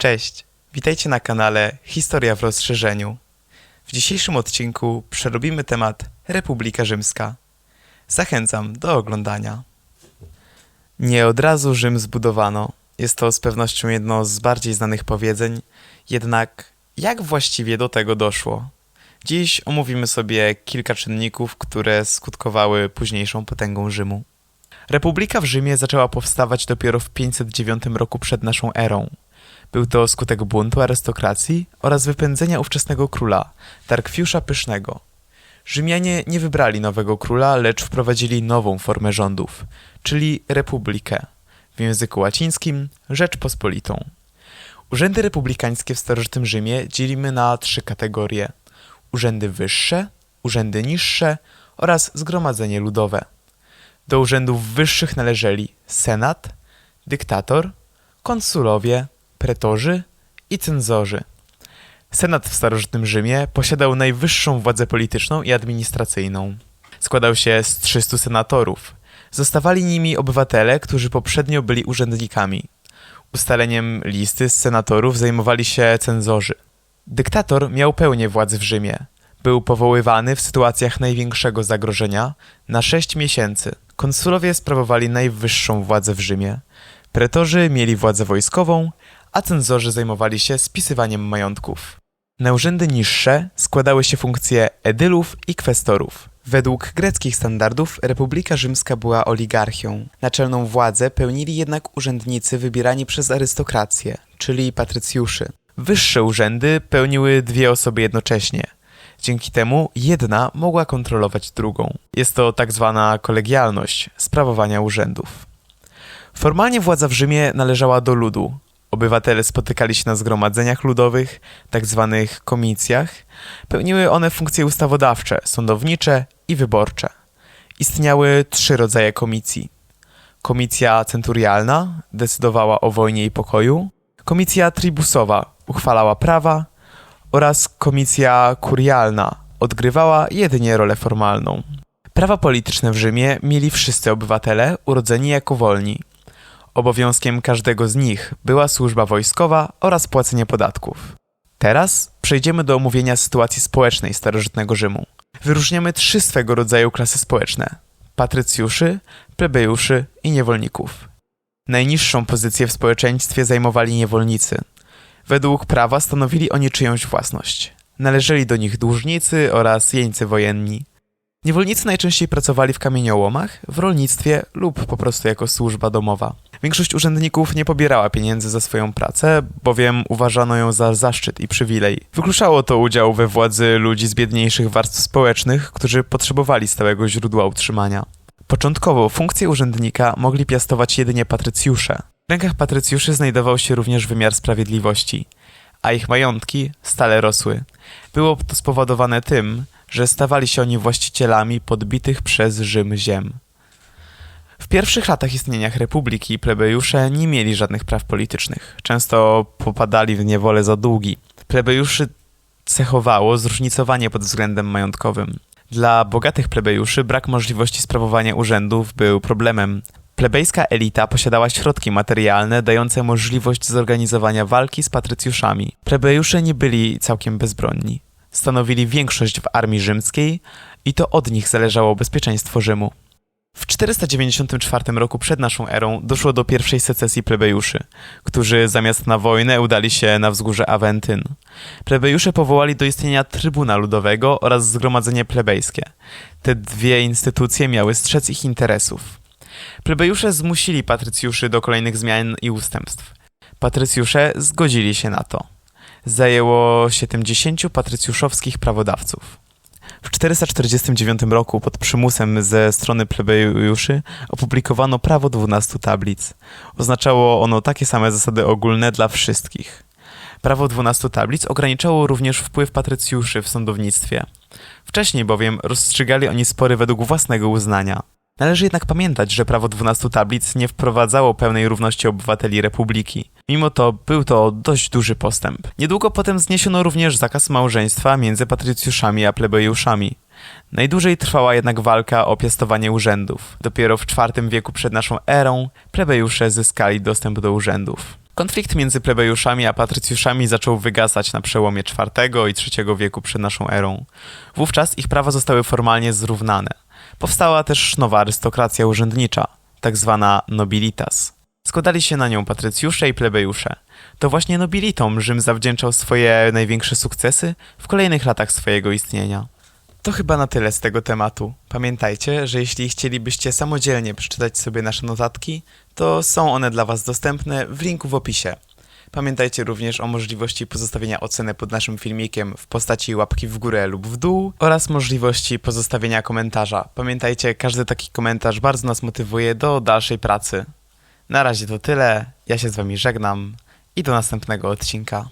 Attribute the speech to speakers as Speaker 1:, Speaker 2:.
Speaker 1: Cześć, witajcie na kanale Historia w rozszerzeniu. W dzisiejszym odcinku przerobimy temat Republika Rzymska. Zachęcam do oglądania. Nie od razu Rzym zbudowano. Jest to z pewnością jedno z bardziej znanych powiedzeń, jednak jak właściwie do tego doszło? Dziś omówimy sobie kilka czynników, które skutkowały późniejszą potęgą Rzymu. Republika w Rzymie zaczęła powstawać dopiero w 509 roku przed naszą erą. Był to skutek buntu arystokracji oraz wypędzenia ówczesnego króla, Tarkwiusza Pysznego. Rzymianie nie wybrali nowego króla, lecz wprowadzili nową formę rządów, czyli republikę, w języku łacińskim Rzeczpospolitą. Urzędy republikańskie w starożytnym Rzymie dzielimy na trzy kategorie: urzędy wyższe, urzędy niższe oraz zgromadzenie ludowe. Do urzędów wyższych należeli senat, dyktator, konsulowie, pretorzy i cenzorzy. Senat w starożytnym Rzymie posiadał najwyższą władzę polityczną i administracyjną. Składał się z 300 senatorów. Zostawali nimi obywatele, którzy poprzednio byli urzędnikami. Ustaleniem listy z senatorów zajmowali się cenzorzy. Dyktator miał pełnię władzy w Rzymie. Był powoływany w sytuacjach największego zagrożenia na sześć miesięcy. Konsulowie sprawowali najwyższą władzę w Rzymie. Pretorzy mieli władzę wojskową, a cenzorzy zajmowali się spisywaniem majątków. Na urzędy niższe składały się funkcje edylów i kwestorów. Według greckich standardów Republika Rzymska była oligarchią. Naczelną władzę pełnili jednak urzędnicy wybierani przez arystokrację, czyli patrycjuszy. Wyższe urzędy pełniły dwie osoby jednocześnie. Dzięki temu jedna mogła kontrolować drugą. Jest to tak zwana kolegialność sprawowania urzędów. Formalnie władza w Rzymie należała do ludu. Obywatele spotykali się na zgromadzeniach ludowych, tak zwanych komicjach. Pełniły one funkcje ustawodawcze, sądownicze i wyborcze. Istniały trzy rodzaje komisji. Komisja centurialna decydowała o wojnie i pokoju, komisja tribusowa uchwalała prawa oraz komisja kurialna odgrywała jedynie rolę formalną. Prawa polityczne w Rzymie mieli wszyscy obywatele urodzeni jako wolni. Obowiązkiem każdego z nich była służba wojskowa oraz płacenie podatków. Teraz przejdziemy do omówienia sytuacji społecznej starożytnego Rzymu. Wyróżniamy trzy swego rodzaju klasy społeczne: patrycjuszy, plebejuszy i niewolników. Najniższą pozycję w społeczeństwie zajmowali niewolnicy. Według prawa stanowili oni czyjąś własność. Należeli do nich dłużnicy oraz jeńcy wojenni. Niewolnicy najczęściej pracowali w kamieniołomach, w rolnictwie lub po prostu jako służba domowa. Większość urzędników nie pobierała pieniędzy za swoją pracę, bowiem uważano ją za zaszczyt i przywilej. Wykluczało to udział we władzy ludzi z biedniejszych warstw społecznych, którzy potrzebowali stałego źródła utrzymania. Początkowo funkcję urzędnika mogli piastować jedynie patrycjusze. W rękach patrycjuszy znajdował się również wymiar sprawiedliwości, a ich majątki stale rosły. Było to spowodowane tym, że stawali się oni właścicielami podbitych przez Rzym ziem. W pierwszych latach istnienia republiki plebejusze nie mieli żadnych praw politycznych. Często popadali w niewolę za długi. Plebejuszy cechowało zróżnicowanie pod względem majątkowym. Dla bogatych plebejuszy brak możliwości sprawowania urzędów był problemem. Plebejska elita posiadała środki materialne dające możliwość zorganizowania walki z patrycjuszami. Plebejusze nie byli całkiem bezbronni. Stanowili większość w armii rzymskiej i to od nich zależało bezpieczeństwo Rzymu. W 494 roku przed naszą erą doszło do pierwszej secesji plebejuszy, którzy zamiast na wojnę udali się na wzgórze Awentyn. Plebejusze powołali do istnienia Trybuna Ludowego oraz Zgromadzenie Plebejskie. Te dwie instytucje miały strzec ich interesów. Plebejusze zmusili patrycjuszy do kolejnych zmian i ustępstw. Patrycjusze zgodzili się na to. Zajęło się patrycjuszowskich prawodawców. W 449 roku pod przymusem ze strony plebejuszy opublikowano prawo 12 tablic. Oznaczało ono takie same zasady ogólne dla wszystkich. Prawo 12 tablic ograniczało również wpływ patrycjuszy w sądownictwie. Wcześniej bowiem rozstrzygali oni spory według własnego uznania. Należy jednak pamiętać, że prawo 12 tablic nie wprowadzało pełnej równości obywateli republiki. Mimo to był to dość duży postęp. Niedługo potem zniesiono również zakaz małżeństwa między patrycjuszami a plebejuszami. Najdłużej trwała jednak walka o piastowanie urzędów. Dopiero w IV wieku przed naszą erą plebejusze zyskali dostęp do urzędów. Konflikt między plebejuszami a patrycjuszami zaczął wygasać na przełomie IV i III wieku przed naszą erą. Wówczas ich prawa zostały formalnie zrównane. Powstała też nowa arystokracja urzędnicza, tak zwana nobilitas. Składali się na nią patrycjusze i plebejusze. To właśnie nobilitom Rzym zawdzięczał swoje największe sukcesy w kolejnych latach swojego istnienia. To chyba na tyle z tego tematu. Pamiętajcie, że jeśli chcielibyście samodzielnie przeczytać sobie nasze notatki, to są one dla Was dostępne w linku w opisie. Pamiętajcie również o możliwości pozostawienia oceny pod naszym filmikiem w postaci łapki w górę lub w dół oraz możliwości pozostawienia komentarza. Pamiętajcie, każdy taki komentarz bardzo nas motywuje do dalszej pracy. Na razie to tyle, ja się z Wami żegnam i do następnego odcinka.